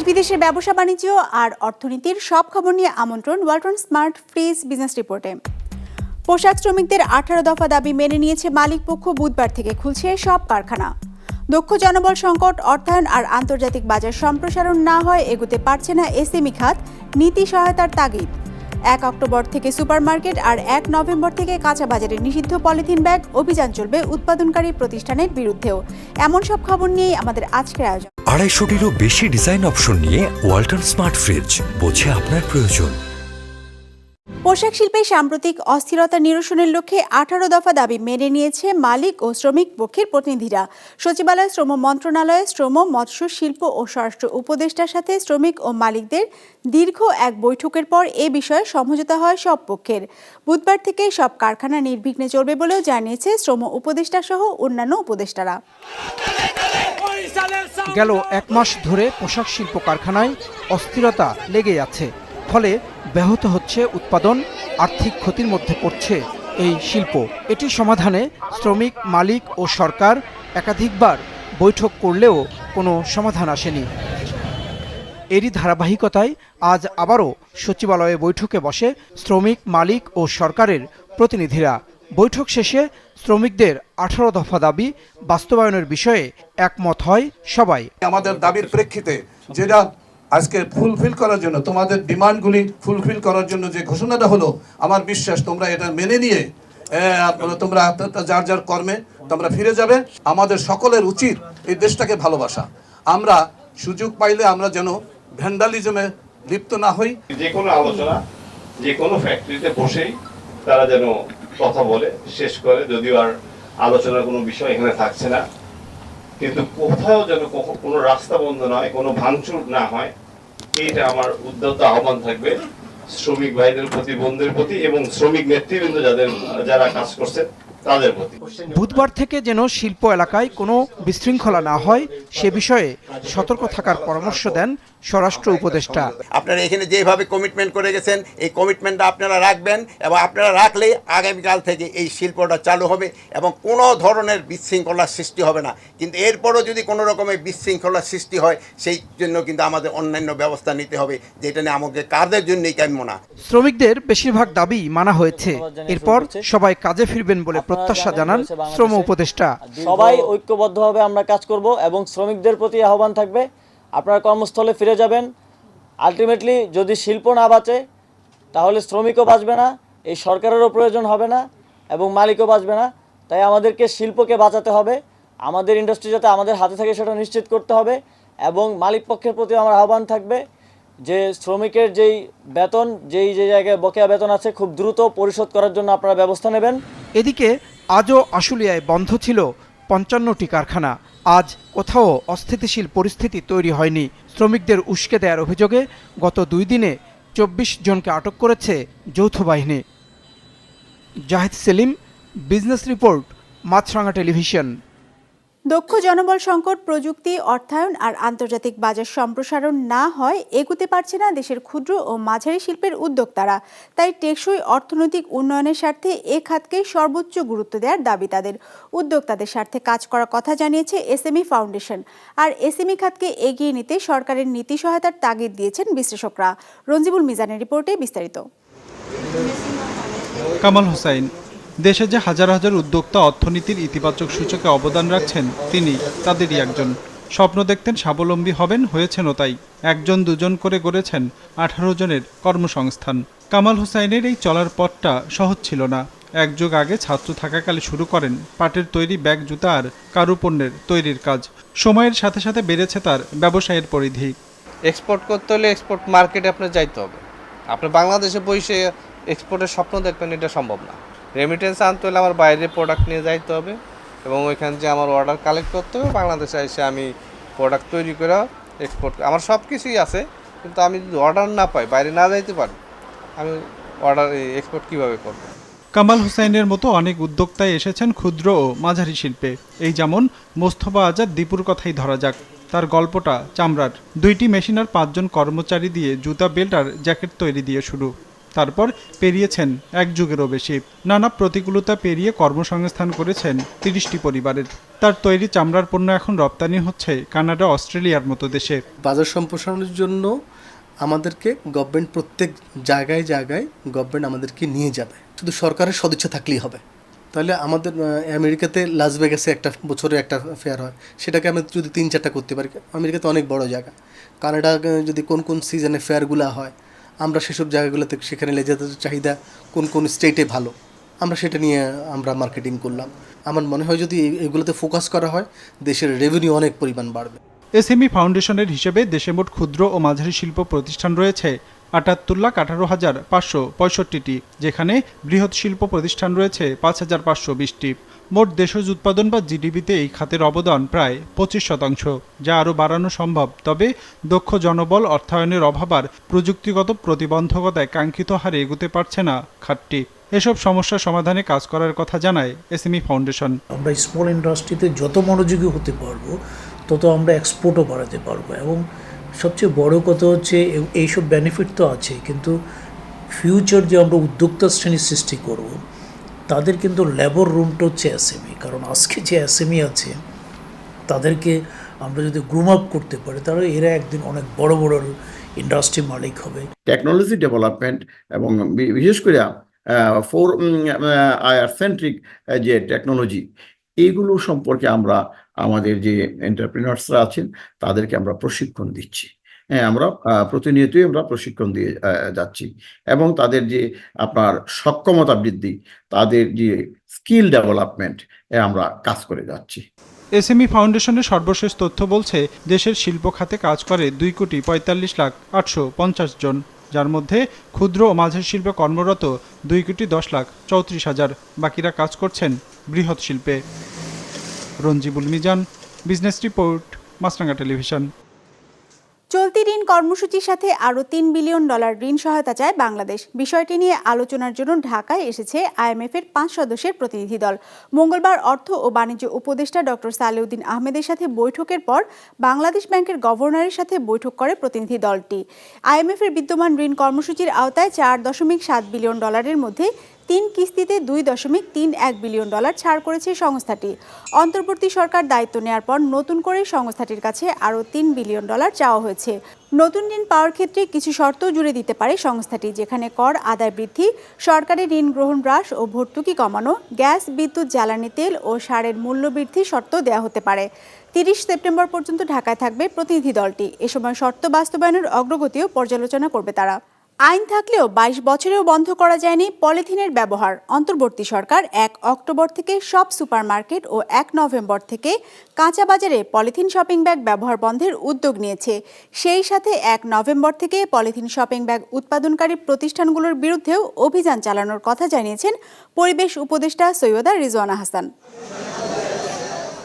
দেশ বিদেশের ব্যবসা বাণিজ্য আর অর্থনীতির সব খবর নিয়ে আমন্ত্রণ ওয়ালটন স্মার্ট ফ্রিজ বিজনেস রিপোর্টে। পোশাক শ্রমিকদের আঠারো দফা দাবি মেনে নিয়েছে মালিক পক্ষ বুধবার থেকে খুলছে সব কারখানা। দক্ষ জনবল সংকট, অর্থায়ন আর আন্তর্জাতিক বাজার সম্প্রসারণ না হয় এগুতে পারছে না এসএমই খাত, নীতি সহায়তার তাগিদ। এক অক্টোবর থেকে সুপারমার্কেট আর এক নভেম্বর থেকে কাঁচা বাজারে নিষিদ্ধ পলিথিন ব্যাগ, অভিযান চলবে উৎপাদনকারী প্রতিষ্ঠানের বিরুদ্ধেও। এমন সব খবর নিয়েই আমাদের আজকের আয়োজন। আড়াইশোটিরও বেশি ডিজাইন অপশন নিয়ে ওয়াল্টন স্মার্ট ফ্রিজ বোঝে আপনার প্রয়োজন। পোশাক শিল্পে সাম্প্রতিক অস্থিরতা নিরসনের লক্ষ্যে আঠারো দফা দাবি মেনে নিয়েছে মালিক ও শ্রমিক পক্ষের প্রতিনিধিরা। সচিবালয় শ্রম মন্ত্রণালয়ে, শ্রম, মৎস্য শিল্প ও স্বরাষ্ট্র উপদেষ্টার সাথে শ্রমিক ও মালিকদের দীর্ঘ এক বৈঠকের পর এ বিষয়ে সমঝোতা হয় সব পক্ষের। বুধবার থেকে সব কারখানা নির্বিঘ্নে চলবে বলেও জানিয়েছে শ্রম উপদেষ্টা সহ অন্যান্য উপদেষ্টারা। গেল এক মাস ধরে পোশাক শিল্প কারখানায় অস্থিরতা লেগে আছে ফলে ব্যাহত হচ্ছে উৎপাদন, আর্থিক ক্ষতির মধ্যে পড়ছে এই শিল্প। এটি সমাধানে শ্রমিক, মালিক ও সরকার একাধিকবার বৈঠক করলেও কোনো সমাধান আসেনি। এরই ধারাবাহিকতায় আজ আবারও সচিবালয়ে বৈঠকে বসে শ্রমিক, মালিক ও সরকারের প্রতিনিধিরা। বৈঠক শেষে শ্রমিকদের আঠারো দফা দাবি বাস্তবায়নের বিষয়ে একমত হয় সবাই। আমাদের দাবির প্রেক্ষিতে যেটা আজকে ফুলফিল করার জন্য, তোমাদের ডিমান্ডগুলি ফুলফিল করার জন্য যে ঘোষণাটা হলো, আমার বিশ্বাস তোমরা এটা মেনে নিয়ে তোমরা যার যার কর্মে তোমরা ফিরে যাবে। আমাদের সকলের উচিত এই দেশটাকে ভালোবাসা। আমরা সুযোগ পাইলে আমরা যেন ভ্যান্ডালিজমে লিপ্ত না হই। যে কোনো আলোচনা, যে কোনো ফ্যাক্টরিতে বসেই তারা যেন কথা বলে, শেষ করে, যদিও আর আলোচনার কোনো বিষয় এখানে থাকছে না। কিন্তু কোথাও যেন কোনো রাস্তা বন্ধ নয় কোনো ভাঙচুর না হয় এইটা আমার উদ্যত আহ্বান থাকবে, শ্রমিক ভাইদের প্রতি বন্ধুদের প্রতি এবং শ্রমিক নেতৃবৃন্দ যাদের, যারা কাজ করছেন তাদের প্রতি। বুধবার থেকে যেন শিল্প এলাকায় কোনো বিশৃঙ্খলা না হয়, সে বিষয়ে সতর্ক থাকার পরামর্শ দেন স্বরাষ্ট্র উপদেষ্টা। আপনারা এখানে যেভাবে কমিটমেন্ট করে গেছেন এই কমিটমেন্টটা আপনারা রাখবেন এবং আপনারা রাখলেই আগামীকাল থেকে এই শিল্পটা চালু হবে এবং কোনো ধরনের বিশৃঙ্খলার সৃষ্টি হবে না। কিন্তু এরপরও যদি কোনো রকমের বিশৃঙ্খলার সৃষ্টি হয় সেই জন্য কিন্তু আমাদের অন্যান্য ব্যবস্থা নিতে হবে যেটা নিয়ে আমাকে কাদের জন্যই কাম্য না। শ্রমিকদের বেশিরভাগ দাবি মানা হয়েছে। এরপর সবাই কাজে ফিরবেন বলে প্রত্যাশা জানান শ্রম উপদেষ্টা। সবাই ঐক্যবদ্ধভাবে আমরা কাজ করব এবং শ্রমিকদের প্রতি আহ্বান থাকবে। আপনারা কর্মস্থলে ফিরে যাবেন। আলটিমেটলি যদি শিল্প না বাঁচে, তাহলে শ্রমিকও বাঁচবে না, এই সরকারেরও প্রয়োজন হবে না এবং মালিকও বাঁচবে না। তাই আমাদেরকে শিল্পকে বাঁচাতে হবে, আমাদের ইন্ডাস্ট্রি যাতে আমাদের হাতে থাকে সেটা নিশ্চিত করতে হবে এবং মালিক পক্ষের প্রতি আমার আহ্বান থাকবে যে শ্রমিকের যেই বেতন, যেই যে জায়গায় বকেয়া বেতন আছে, খুব দ্রুত পরিশোধ করার জন্য আপনারা ব্যবস্থা নেবেন। এদিকে আজও আশুলিয়ায় বন্ধ ছিল পঞ্চান্নটি কারখানা। আজ কোথাও অস্থিতিশীল পরিস্থিতি তৈরি হয়নি। শ্রমিকদের উস্কে দেওয়ার অভিযোগে গত দুই দিনে চব্বিশ জনকে আটক করেছে যৌথ বাহিনী। Zahid Selim, business report, Maasranga television. দক্ষ জনবল সংকট, প্রযুক্তি, অর্থায়ন আর আন্তর্জাতিক বাজার সম্প্রসারণ না হয়, এগুতে পারছে না দেশের ক্ষুদ্র ও মাঝারি শিল্পের উদ্যোক্তারা। তাই টেকসই অর্থনৈতিক উন্নয়নের স্বার্থে এ খাতকে সর্বোচ্চ গুরুত্ব দেওয়ার দাবি তাদের। উদ্যোক্তাদের স্বার্থে কাজ করার কথা জানিয়েছে এসএমই ফাউন্ডেশন। আর এসএমই খাতকে এগিয়ে নিতে সরকারের নীতি সহায়তার তাগিদ দিয়েছেন বিশ্লেষকরা। রঞ্জিবুল মিজানের রিপোর্টে বিস্তারিত। কামাল হোসাইন দেশে যে হাজার হাজার উদ্যোক্তা অর্থনীতির ইতিবাচক সূচকে অবদান রাখছেন, তিনি, তাদেরই একজন। স্বপ্ন দেখতেন স্বাবলম্বী হবেন, হয়েছেনও তাই। একজন, দুজন করে গড়েছেন আঠারো জনের কর্মসংস্থান। কামাল হোসাইনের এই চলার পথটা সহজ ছিল না। এক যুগ আগে ছাত্র থাকাকালে শুরু করেন পাটের তৈরি ব্যাগ, জুতা আর কারুপণ্যের তৈরির কাজ। সময়ের সাথে সাথে বেড়েছে তার ব্যবসায়ের পরিধি। এক্সপোর্ট করতে হলে এক্সপোর্ট মার্কেটে আপনার যাইতে হবে। আপনি বাংলাদেশে বসে এক্সপোর্টের স্বপ্ন দেখবেন, এটা সম্ভব না। রেমিটেন্স আনতে হলে আমার বাইরে প্রোডাক্ট নিয়ে যাইতে হবে এবং ওইখান যে আমার অর্ডার কালেক্ট করতে হবে, বাংলাদেশে এসে আমি প্রোডাক্ট তৈরি করে এক্সপোর্ট আমার সব কিছুই আছে, কিন্তু আমি যদি অর্ডার না পাই, বাইরে না যাইতে পারি, আমি অর্ডার এক্সপোর্ট কীভাবে করব? কামাল হুসাইনের মতো অনেক উদ্যোক্তায় এসেছেন ক্ষুদ্র ও মাঝারি শিল্পে। এই যেমন মোস্তফা আজাদ দীপুর কথাই ধরা যাক, তার গল্পটা চামড়ার। দুইটি মেশিন আর পাঁচজন কর্মচারী দিয়ে জুতা, বেল্ট আর জ্যাকেট তৈরি দিয়ে শুরু। তারপর পেরিয়েছেন এক যুগেরও বেশি। নানা প্রতিকূলতা পেরিয়ে কর্মসংস্থান করেছেন তিরিশটি পরিবারের। তার তৈরি চামড়ার পণ্য এখন রপ্তানি হচ্ছে কানাডা, অস্ট্রেলিয়ার মতো দেশে। বাজার সম্প্রসারণের জন্য আমাদেরকে গভর্নমেন্ট প্রত্যেক জায়গায় জায়গায় গভর্নমেন্ট আমাদেরকে নিয়ে যাবে। শুধু সরকারের সদিচ্ছা থাকলেই হবে। তাহলে আমাদের আমেরিকাতে লাস ভেগাসে একটা বছরে একটা ফেয়ার হয়। সেটাকে আমরা যদি তিন চারটা করতে পারি, আমেরিকাতে অনেক বড় জায়গা। কানাডা যদি কোন কোন সিজনে ফেয়ারগুলো হয় আমরা সেসব জায়গাগুলোতে সেখানে লেজাদের চাহিদা কোন কোন স্টেটে ভালো, আমরা সেটা নিয়ে আমরা মার্কেটিং করলাম। আমার মনে হয় যদি এগুলোতে ফোকাস করা হয়, দেশের রেভিনিউ অনেক পরিমাণ বাড়বে। এসএমই ফাউন্ডেশনের হিসেবে দেশে মোট ক্ষুদ্র ও মাঝারি শিল্প প্রতিষ্ঠান রয়েছে আটাত্তর লাখ আঠারো হাজার পাঁচশো পঁয়ষট্টিটি, যেখানে বৃহৎ শিল্প প্রতিষ্ঠান রয়েছে পাঁচ হাজার পাঁচশো বিশটি। মোট দেশজ উৎপাদন বা জিডিপিতে এই খাতের অবদান প্রায় পঁচিশ শতাংশ, যা আরও বাড়ানো সম্ভব। তবে দক্ষ জনবল অর্থায়নের অভাব আর প্রযুক্তিগত প্রতিবন্ধকতায় কাঙ্ক্ষিত হারে এগুতে পারছে না খাতটি। এসব সমস্যা সমাধানে কাজ করার কথা জানায় এসএমই ফাউন্ডেশন। আমরা স্মল ইন্ডাস্ট্রিতে যত মনোযোগী হতে পারব, তত আমরা এক্সপোর্টও বাড়াতে পারব। এবং সবচেয়ে বড় কথা হচ্ছে এইসব বেনিফিট তো আছে কিন্তু ফিউচার যে আমরা উদ্যোক্তা শ্রেণির সৃষ্টি করব তাদের কিন্তু ল্যাবর রুমটা হচ্ছে এসএমই কারণ আজকে যে এসএমই আছে, তাদেরকে আমরা যদি গ্রুম আপ করতে পারি, তাহলে এরা একদিন অনেক বড় বড় ইন্ডাস্ট্রি মালিক হবে। টেকনোলজি ডেভেলপমেন্ট এবং বিশেষ করে ফোর আয়ার সেন্ট্রিক যে টেকনোলজি এইগুলো সম্পর্কে আমরা আমাদের যে এন্টারপ্রিনার্সরা আছেন, তাদেরকে আমরা প্রশিক্ষণ দিচ্ছি। হ্যাঁ আমরা প্রতিনিয়তই আমরা প্রশিক্ষণ দিয়ে যাচ্ছি। এবং তাদের যে আপনার সক্ষমতা বৃদ্ধি, তাদের যে স্কিল ডেভেলপমেন্ট আমরা কাজ করে যাচ্ছি। এসএমই ফাউন্ডেশনের সর্বশেষ তথ্য বলছে, দেশের শিল্প খাতে কাজ করে দুই কোটি পঁয়তাল্লিশ লাখ আটশো পঞ্চাশ জন, যার মধ্যে ক্ষুদ্র ও মাঝারি শিল্পে কর্মরত দুই কোটি দশ লাখ চৌত্রিশ হাজার বাকিরা কাজ করছেন বৃহৎ শিল্পে। Ranjibul Mizan, business report, Maasranga television. চলতি ঋণ কর্মসূচির সাথে আরও তিন বিলিয়ন ডলার ঋণ সহায়তা চায় বাংলাদেশ। বিষয়টি নিয়ে আলোচনার জন্য ঢাকায় এসেছে আইএমএফ এর পাঁচ সদস্যের প্রতিনিধি দল। মঙ্গলবার অর্থ ও বাণিজ্য উপদেষ্টা ডক্টর সালেউদ্দিন আহমেদের সাথে বৈঠকের পর বাংলাদেশ ব্যাংকের গভর্নরের সাথে বৈঠক করে প্রতিনিধি দলটি। আইএমএফ এর বিদ্যমান ঋণ কর্মসূচির আওতায় চার দশমিক সাত বিলিয়ন ডলারের মধ্যে তিন কিস্তিতে দুই দশমিক তিন এক বিলিয়ন ডলার ছাড় করেছে সংস্থাটি। অন্তর্বর্তী সরকার দায়িত্ব নেওয়ার পর নতুন করে সংস্থাটির কাছে আরও তিন বিলিয়ন ডলার চাওয়া হয়েছে। নতুন ঋণ পাওয়ার ক্ষেত্রে কিছু শর্ত জুড়ে দিতে পারে সংস্থাটি, যেখানে কর আদায় বৃদ্ধি, সরকারি ঋণ গ্রহণ হ্রাস ও ভর্তুকি কমানো, গ্যাস, বিদ্যুৎ, জ্বালানি তেল ও সারের মূল্য বৃদ্ধির শর্ত দেওয়া হতে পারে। তিরিশ সেপ্টেম্বর পর্যন্ত ঢাকায় থাকবে প্রতিনিধি দলটি। এ সময় শর্ত বাস্তবায়নের অগ্রগতিও পর্যালোচনা করবে তারা। আইন থাকলেও বাইশ বছরেও বন্ধ করা যায়নি পলিথিনের ব্যবহার। অন্তর্বর্তী সরকার এক অক্টোবর থেকে সব সুপারমার্কেট ও এক নভেম্বর থেকে কাঁচা বাজারে পলিথিন শপিং ব্যাগ ব্যবহার বন্ধের উদ্যোগ নিয়েছে। সেই সাথে এক নভেম্বর থেকে পলিথিন শপিং ব্যাগ উৎপাদনকারী প্রতিষ্ঠানগুলোর বিরুদ্ধেও অভিযান চালানোর কথা জানিয়েছেন পরিবেশ উপদেষ্টা সৈয়দা রিজওয়ানা হাসান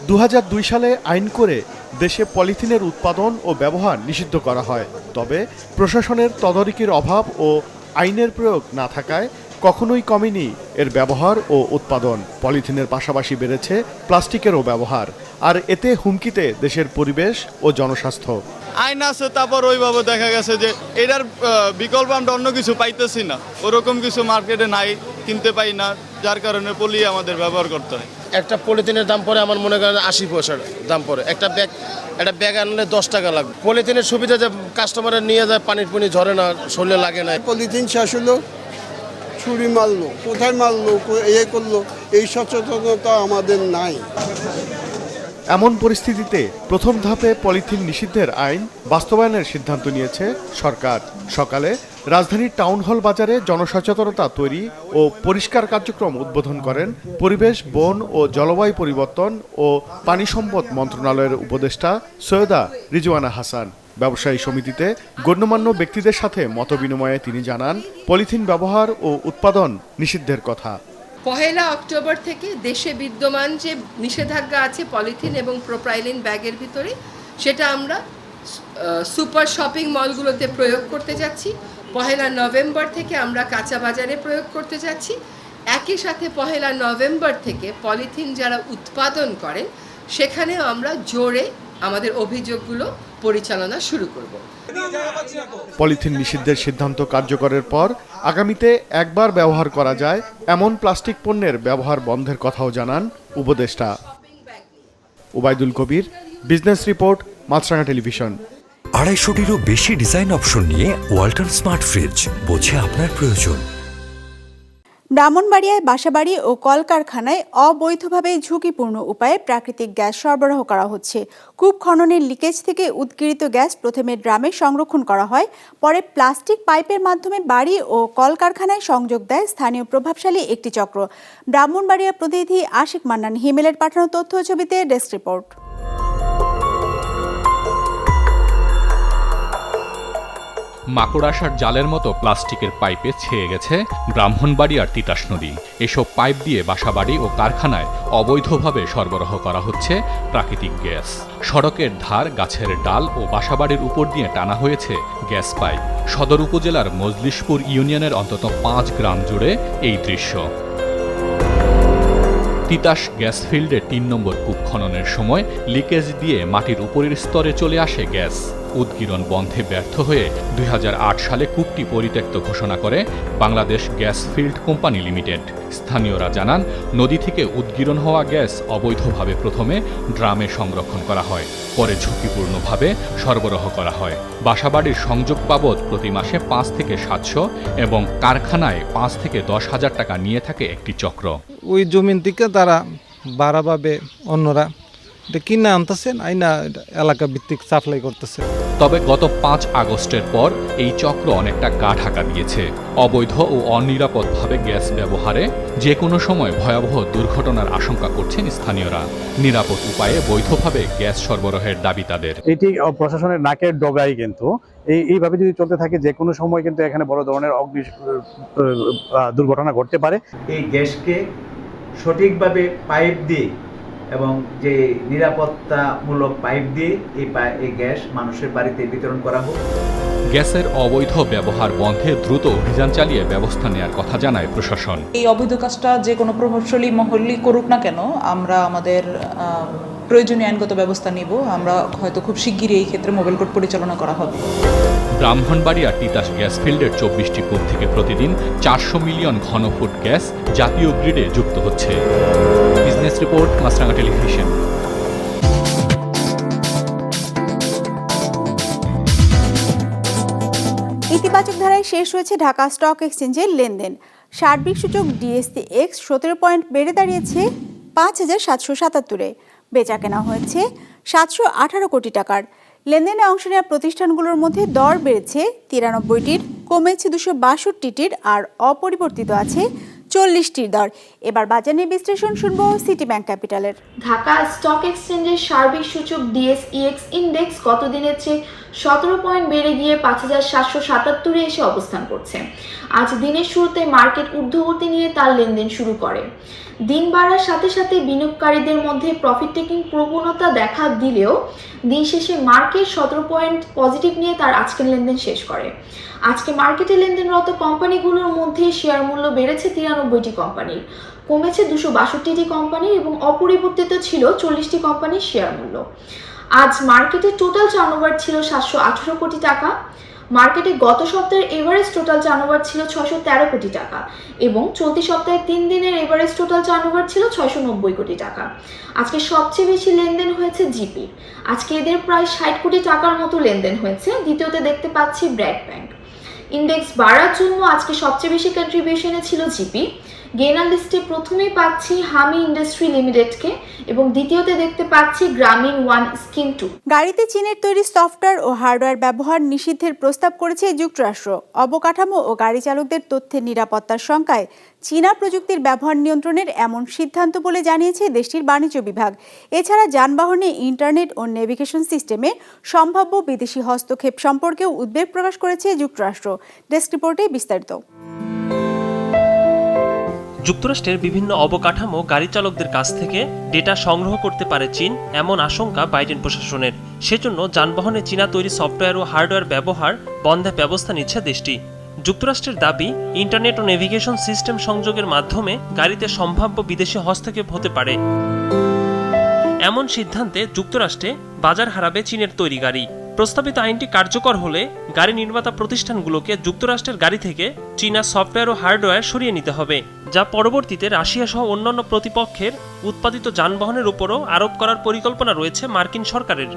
দু হাজার দুই সালে আইন করে দেশে পলিথিনের উৎপাদন ও ব্যবহার নিষিদ্ধ করা হয়। তবে প্রশাসনের তদারকির অভাব ও আইনের প্রয়োগ না থাকায় কখনোই কমেনি এর ব্যবহার ও উৎপাদন। পলিথিনের পাশাপাশি বেড়েছে প্লাস্টিকেরও ব্যবহার, আর এতে হুমকিতে দেশের পরিবেশ ও জনস্বাস্থ্য। আইন আছে, তারপর ওইভাবে দেখা গেছে যে এটার বিকল্প আমরা অন্য কিছু পাইতেছি না। ওরকম কিছু মার্কেটে নাই, কিনতে পাই না, যার কারণে পলি আমাদের ব্যবহার করতে হয়। একটা পলিথিনের দাম পড়ে আমার মনে করেন আশি পয়সার দাম পড়ে। একটা ব্যাগ একটা ব্যাগ আনলে দশ টাকা লাগবে। পলিথিনের সুবিধা যে কাস্টমারের নিয়ে যায় পানির পানি ঝরে না শরীরে লাগে না। পলিথিন শেষ হলো ছুরি মারলো কোথায় মারলো এ করল এই সচেতনতা আমাদের নাই। এমন পরিস্থিতিতে প্রথম ধাপে পলিথিন নিষিদ্ধের আইন বাস্তবায়নের সিদ্ধান্ত নিয়েছে সরকার। সকালে রাজধানীর টাউন হল বাজারে জনসচেতনতা তৈরি ও পরিষ্কার কার্যক্রম উদ্বোধন করেন পরিবেশ, বন ও জলবায়ু পরিবর্তন ও পানি সম্পদ মন্ত্রণালয়ের উপদেষ্টা সৈয়দা রিজওয়ানা হাসান। ব্যবসায়ী সমিতিতে গণ্যমান্য ব্যক্তিদের সাথে মতবিনিময়ে তিনি জানান, পলিথিন ব্যবহার ও উৎপাদন নিষিদ্ধের কথা। পহেলা অক্টোবর থেকে দেশে বিদ্যমান যে নিষেধাজ্ঞা আছে পলিথিন এবং প্রোপ্রাইলিন ব্যাগের ভিতরে, সেটা আমরা সুপার শপিং মলগুলোতে প্রয়োগ করতে যাচ্ছি। পহেলা নভেম্বর থেকে আমরা কাঁচা বাজারে প্রয়োগ করতে যাচ্ছি। একই সাথে পহেলা নভেম্বর থেকে পলিথিন যারা উৎপাদন করেন সেখানেও আমরা জোরে আমাদের অভিযোগগুলো পরিচালনা শুরু করব। পলিথিন নিষিদ্ধের সিদ্ধান্ত কার্যকরের পর আগামীতে একবার ব্যবহার করা যায় এমন প্লাস্টিক পণ্যের ব্যবহার বন্ধের কথাও জানান উপদেষ্টা। Obaidul Kabir business report Maasranga television. আড়াইশোটিরও বেশি ডিজাইন অপশন নিয়ে ওয়ালটন স্মার্ট ফ্রিজ, বোঝে আপনার প্রয়োজন। ব্রাহ্মণবাড়িয়ায় বাসাবাড়ি ও কলকারখানায় অবৈধভাবে ঝুঁকিপূর্ণ উপায়ে প্রাকৃতিক গ্যাস সরবরাহ করা হচ্ছে। কূপ খননের লিকেজ থেকে উদ্গীরিত গ্যাস প্রথমে ড্রামে সংরক্ষণ করা হয়, পরে প্লাস্টিক পাইপের মাধ্যমে বাড়ি ও কলকারখানায় সংযোগ দেয় স্থানীয় প্রভাবশালী একটি চক্র। ব্রাহ্মণবাড়িয়া প্রতিনিধি আশিক মান্নান, হিমেলের পাঠানো তথ্য ছবিতে ডেস্ক রিপোর্ট। মাকড়াসার জালের মতো প্লাস্টিকের পাইপে ছেয়ে গেছে ব্রাহ্মণবাড়িয়ার তিতাস নদী। এসব পাইপ দিয়ে বাসাবাড়ি ও কারখানায় অবৈধভাবে সরবরাহ করা হচ্ছে প্রাকৃতিক গ্যাস। সড়কের ধার, গাছের ডাল ও বাসাবাড়ির উপর দিয়ে টানা হয়েছে গ্যাস পাইপ। সদর উপজেলার মজলিশপুর ইউনিয়নের অন্তত পাঁচ গ্রাম জুড়ে এই দৃশ্য। তিতাস গ্যাস ফিল্ডে তিন নম্বর কূপ খননের সময় লিকেজ দিয়ে মাটির উপরের স্তরে চলে আসে গ্যাস। উদ্গীরণ বন্ধে ব্যর্থ হয়ে দুই হাজার আট সালে কূপটি পরিত্যক্ত ঘোষণা করে Bangladesh gas field company limited. স্থানীয়রা জানান, নদী থেকে উদ্গীরণ হওয়া গ্যাস অবৈধভাবে প্রথমে ড্রামে সংরক্ষণ করা হয়, পরে ঝুঁকিপূর্ণভাবে সরবরাহ করা হয়। বাসাবাড়ির সংযোগ বাবদ প্রতি মাসে পাঁচ থেকে সাতশো এবং কারখানায় পাঁচ থেকে দশ হাজার টাকা নিয়ে থাকে একটি চক্র। ওই জমিন থেকে তারা বাড়াভাবে অন্যরা এটা কিনে আনতেছেন আইনা এলাকা ভিত্তিক সাপ্লাই করতেছে। তবে গত পাঁচ আগস্টের পর এই চক্র অনেকটা গা ঢাকা দিয়েছে। অবৈধ ও অনিরাপদভাবে গ্যাস ব্যবহারে যে কোনো সময় ভয়াবহ দুর্ঘটনার আশঙ্কা করছেন স্থানীয়রা। নিরাপদ উপায়ে বৈধভাবে গ্যাস সরবরাহের দাবি তাদের। এটি প্রশাসনের নাকের ডগাই কিন্তু এই এইভাবে যদি চলতে থাকে যে কোনো সময় কিন্তু এখানে বড় ধরনের অগ্নি দুর্ঘটনা ঘটতে পারে। এই গ্যাসকে সঠিকভাবে পাইপ দিয়ে এবং যে নিরাপত্তামূলক পাইপ দিয়ে এই এই গ্যাস মানুষের বাড়িতে বিতরণ করা হোক। গ্যাসের অবৈধ ব্যবহার বন্ধে দ্রুত অভিযান চালিয়ে ব্যবস্থা নেয়ার কথা জানায় প্রশাসন। এই অবৈধ কাজটা যে কোনো প্রভাবশালী মহলই করুক না কেন আমরা আমাদের প্রয়োজনীয় আইনগত ব্যবস্থা নিব আমরা হয়তো খুব শিগগিরই এই ক্ষেত্রে মোবাইল কোর্ট পরিচালনা করা হবে। ব্রাহ্মণবাড়িয়া তিতাস গ্যাস ফিল্ডের চব্বিশটি কূপ থেকে প্রতিদিন চারশো মিলিয়ন ঘনফুট গ্যাস জাতীয় গ্রিডে যুক্ত হচ্ছে। Business report Maasranga television. ইতিবাচক ধারায় শেষ হয়েছে ঢাকা স্টক এক্সচেঞ্জের লেনদেন। সার্বিক সূচক ডিএসসি এক্স সতেরো পয়েন্ট বেড়ে দাঁড়িয়েছে পাঁচ হাজার সাতশো সাতাত্তরে। বেচা কেনা হয়েছে। সাতশো আঠারো কোটি টাকার। লেনদেনে অংশ নেওয়া প্রতিষ্ঠানগুলোর মধ্যে দর বেড়েছে তিরানব্বইটির, কমেছে দুশো বাষট্টিটির আর অপরিবর্তিত আছে চল্লিশটির দর। এবার বাজার নিয়ে বিশ্লেষণ শুনব সিটি ব্যাংক ক্যাপিটালের ঢাকা স্টক এক্সচেঞ্জের সার্বিক সূচক ডিএসইএক্স ইন্ডেক্স গত দিনের চেয়ে সতেরো পয়েন্ট বেড়ে গিয়ে পাঁচ হাজার সাতশো সাতাত্তরে এসে অবস্থান করছে। আজ দিনের শুরুতে মার্কেট ঊর্ধ্বগতি নিয়ে তার লেনদেন শুরু করে। দিন বাড়ার সাথে সাথে বিনিয়োগকারীদের মধ্যে প্রফিট টেকিং প্রবণতা দেখা দিলেও দিন শেষে মার্কেট সতেরো পয়েন্ট পজিটিভ নিয়ে তার আজকের লেনদেন শেষ করে। আজকে মার্কেটে লেনদেনরত কোম্পানিগুলোর মধ্যে শেয়ার মূল্য বেড়েছে তিরানব্বইটি কোম্পানির। কমেছে দুশো বাষট্টিটি কোম্পানির এবং অপরিবর্তিত ছিল চল্লিশটি কোম্পানির শেয়ার মূল্য। আজ মার্কেটে টোটাল টার্নওভার ছিল সাতশো আঠারো কোটি টাকা। মার্কেটে গত সপ্তাহের এভারেজ টোটাল টার্নওভার ছিল ছশো তেরো কোটি টাকা এবং চলতি সপ্তাহে তিন দিনের এভারেজ টোটাল টার্নওভার ছিল ছশো নব্বই কোটি টাকা। আজকে সবচেয়ে বেশি লেনদেন হয়েছে জিপি। আজকে এদের প্রায় ষাট কোটি টাকার মতো লেনদেন হয়েছে। দ্বিতীয়তে দেখতে পাচ্ছি ব্র্যাক ব্যাংক। ইন্ডেক্স বাড়ার জন্য আজকে সবচেয়ে বেশি কন্ট্রিবিউশনে ছিল জিপি। গেনার লিস্টে প্রথমেই পাচ্ছি হামি ইন্ডাস্ট্রি লিমিটেডকে এবং দ্বিতীয়তে দেখতে পাচ্ছি গ্রামীণ ওয়ান স্কিম টু গাড়িতে চীনের তৈরি সফটওয়্যার ও হার্ডওয়্যার ব্যবহার নিষিদ্ধের প্রস্তাব করেছে যুক্তরাষ্ট্র। অবকাঠামো ও গাড়ি চালকদের তথ্যের নিরাপত্তার শঙ্কায় চীনা প্রযুক্তির ব্যবহার নিয়ন্ত্রণের এমন সিদ্ধান্ত বলে জানিয়েছে দেশটির বাণিজ্য বিভাগ। এছাড়া যানবাহনে ইন্টারনেট ও নেভিগেশন সিস্টেমে সম্ভাব্য বিদেশি হস্তক্ষেপ সম্পর্কেও উদ্বেগ প্রকাশ করেছে যুক্তরাষ্ট্র। ডেস্ক রিপোর্টে বিস্তারিত। যুক্তরাষ্ট্রের বিভিন্ন অবকাঠামো গাড়ি চালকদের কাছ থেকে ডেটা সংগ্রহ করতে পারে চীন, এমন আশঙ্কা বাইডেন প্রশাসনের। সেজন্য যানবাহনে চীনা তৈরি সফটওয়্যার ও হার্ডওয়্যার ব্যবহার বন্ধের ব্যবস্থা নিচ্ছে দেশটি। যুক্তরাষ্ট্রের দাবি, ইন্টারনেট ও নেভিগেশন সিস্টেম সংযোগের মাধ্যমে গাড়িতে সম্ভাব্য বিদেশি হস্তক্ষেপ হতে পারে। এমন সিদ্ধান্তে যুক্তরাষ্ট্রে বাজার হারাবে চীনের তৈরি গাড়ি। প্রস্তাবিত আইনটি কার্যকর হলে গাড়ি নির্মাতা প্রতিষ্ঠানগুলোকে যুক্তরাষ্ট্রের গাড়ি থেকে চীনা সফটওয়্যার ও হার্ডওয়্যার সরিয়ে নিতে হবে, যা পরবর্তীতে রাশিয়া সহ অন্যান্য প্রতিপক্ষের উৎপাদিত যানবাহনের উপরও আরোপ করার পরিকল্পনা রয়েছে মার্কিন সরকারের।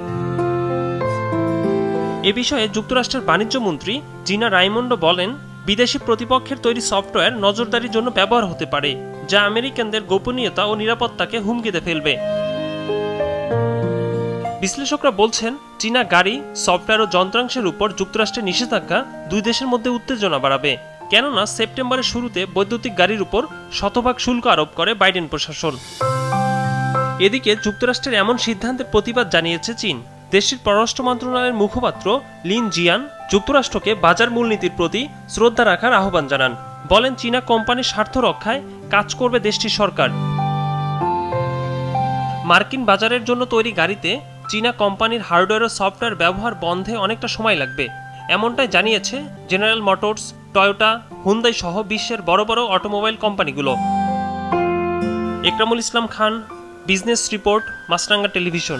এ বিষয়ে যুক্তরাষ্ট্রের বাণিজ্য মন্ত্রী জিনা রাইমন্ডো বলেন, বিদেশি প্রতিপক্ষের তৈরি সফটওয়্যার নজরদারির জন্য ব্যবহার হতে পারে, যা আমেরিকানদের গোপনীয়তা ও নিরাপত্তাকে হুমকিতে ফেলবে। বিশ্লেষকরা বলছেন চীনা গাড়ি, সফটওয়্যার ও যন্ত্রাংশের উপর যুক্তরাষ্ট্রের নিষেধাজ্ঞা দুই দেশের মধ্যে উত্তেজনা বাড়াবে। কেননা, সেপ্টেম্বরের শুরুতে বৈদ্যুতিক গাড়ির উপর শতভাগ শুল্ক আরোপ করে বাইডেন প্রশাসন। এদিকে, যুক্তরাষ্ট্রের এমন সিদ্ধান্তের প্রতিবাদ জানিয়েছে চীন। দেশটির পররাষ্ট্র মন্ত্রণালয়ের মুখপাত্র লিন জিয়ান যুক্তরাষ্ট্রকে বাজার মূলনীতির প্রতি শ্রদ্ধা রাখার আহ্বান জানান। বলেন, চীনা কোম্পানির স্বার্থ রক্ষায় কাজ করবে দেশটির সরকার। মার্কিন বাজারের জন্য তৈরি গাড়িতে চীনা কোম্পানির হার্ডওয়্যার ও সফটওয়্যার ব্যবহার বন্ধে অনেকটা সময় লাগবে। এমনটাই জানিয়েছে জেনারেল মোটরস, টয়োটা, হুন্দাই সহ বিশ্বের বড় বড় অটোমোবাইল কোম্পানিগুলো। Ekramul Islam Khan, business report Maasranga television.